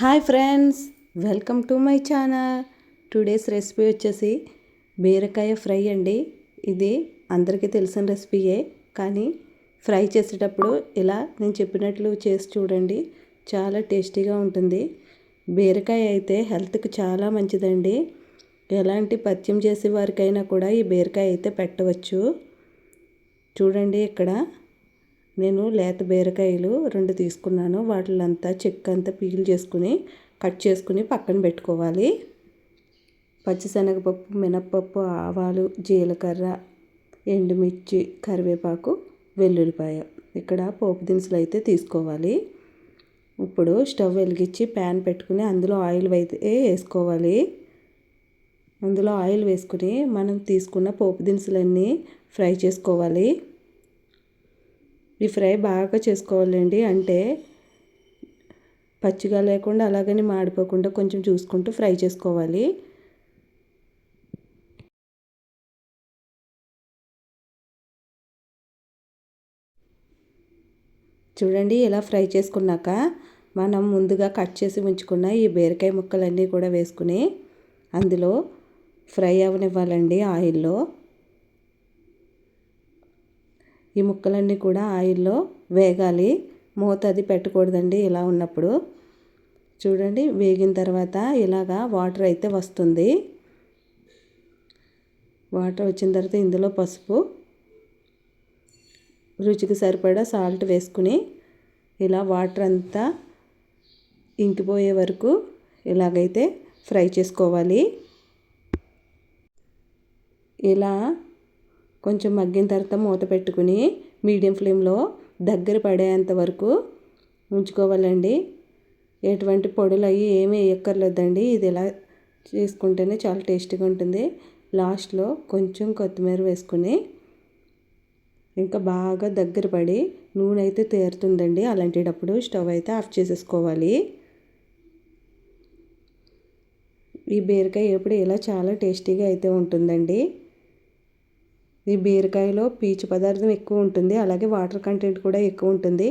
Hi friends welcome to my channel. Today's recipe వచ్చేసి బీరకాయ fry అండి. ఇది అందరికీ తెలిసిన రెసిపీయే కానీ ఫ్రై చేసేటప్పుడు ఇలా నేను చెప్పినట్లు చేసి చూడండి చాలా టేస్టీగా ఉంటుంది. బీరకాయ అయితే హెల్త్కి చాలా మంచిదండి. ఎలాంటి పత్యం చేసే వారికైనా కూడా ఈ బీరకాయ అయితే పెట్టవచ్చు. చూడండి ఇక్కడ నేను లేత బీరకాయలు రెండు తీసుకున్నాను. వాటిలంతా చెక్క అంతా పీల్ చేసుకుని కట్ చేసుకుని పక్కన పెట్టుకోవాలి. పచ్చిశనగపప్పు మినప్పప్పు ఆవాలు జీలకర్ర ఎండుమిర్చి కరివేపాకు వెల్లుల్లిపాయ. ఇక్కడ పోపు దినుసులు అయితే తీసుకోవాలి. ఇప్పుడు స్టవ్ వెలిగించి ప్యాన్ పెట్టుకుని అందులో ఆయిల్ అయితే వేసుకోవాలి. అందులో ఆయిల్ వేసుకుని మనం తీసుకున్న పోపు దినుసులన్నీ ఫ్రై చేసుకోవాలి. ఈ ఫ్రై బాగా చేసుకోవాలండి. అంటే పచ్చిగా లేకుండా అలాగని మాడిపోకుండా కొంచెం చూసుకుంటూ ఫ్రై చేసుకోవాలి. చూడండి ఇలా ఫ్రై చేసుకున్నాక మనం ముందుగా కట్ చేసి ఉంచుకున్న ఈ బీరకాయ ముక్కలన్నీ కూడా వేసుకుని అందులో ఫ్రై అవనివ్వాలండి ఆయిల్లో. ఈ ముక్కలన్నీ కూడా ఆయిల్లో వేగాలి. మూత అది పెట్టకూడదండి ఇలా ఉన్నప్పుడు. చూడండి వేగిన తర్వాత ఇలాగా వాటర్ అయితే వస్తుంది. వాటర్ వచ్చిన తర్వాత ఇందులో పసుపు రుచికి సరిపడా సాల్ట్ వేసుకుని ఇలా వాటర్ అంతా ఇంకిపోయే వరకు ఇలాగైతే ఫ్రై చేసుకోవాలి. ఇలా కొంచెం మగ్గిన తర్వాత మూత పెట్టుకుని మీడియం ఫ్లేమ్లో దగ్గర పడేంత వరకు ఉంచుకోవాలండి. ఎటువంటి పొడులు అవి ఏమీ వేయక్కర్లేదండి. ఇది ఇలా చేసుకుంటేనే చాలా టేస్టీగా ఉంటుంది. లాస్ట్లో కొంచెం కొత్తిమీర వేసుకుని ఇంకా బాగా దగ్గర పడి నూనె అయితే తేరుతుందండి. అలాంటిటప్పుడు స్టవ్ అయితే ఆఫ్ చేసేసుకోవాలి. ఈ బీరకాయ ఎప్పుడు ఇలా చాలా టేస్టీగా అయితే ఉంటుందండి. ఈ బీరకాయలో పీచు పదార్థం ఎక్కువ ఉంటుంది. అలాగే వాటర్ కంటెంట్ కూడా ఎక్కువ ఉంటుంది.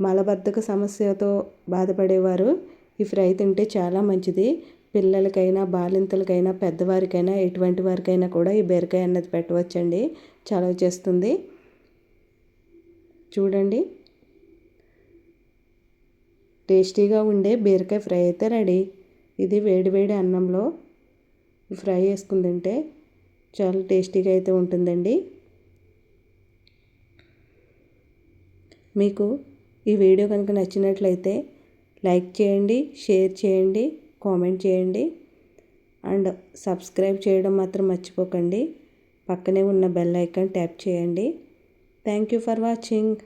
మలబద్ధక సమస్యతో బాధపడేవారు ఈ ఫ్రై తింటే చాలా మంచిది. పిల్లలకైనా బాలింతలకైనా పెద్దవారికైనా ఎటువంటి వారికైనా కూడా ఈ బీరకాయ అన్నది పెట్టవచ్చండి. చలవ చేస్తుంది. చూడండి. టేస్టీగా ఉండే బీరకాయ ఫ్రై అయితే రెడీ. ఇది వేడి వేడి అన్నంలో ఫ్రై వేసుకుని తింటే చాలా టేస్టీగా అయితే ఉంటుందండి. మీకు ఈ వీడియో కనుక నచ్చినట్లయితే లైక్ చేయండి షేర్ చేయండి కామెంట్ చేయండి. అండ్ సబ్స్క్రైబ్ చేయడం మాత్రం మర్చిపోకండి. పక్కనే ఉన్న బెల్ ఐకాన్ ట్యాప్ చేయండి. Thank you for watching.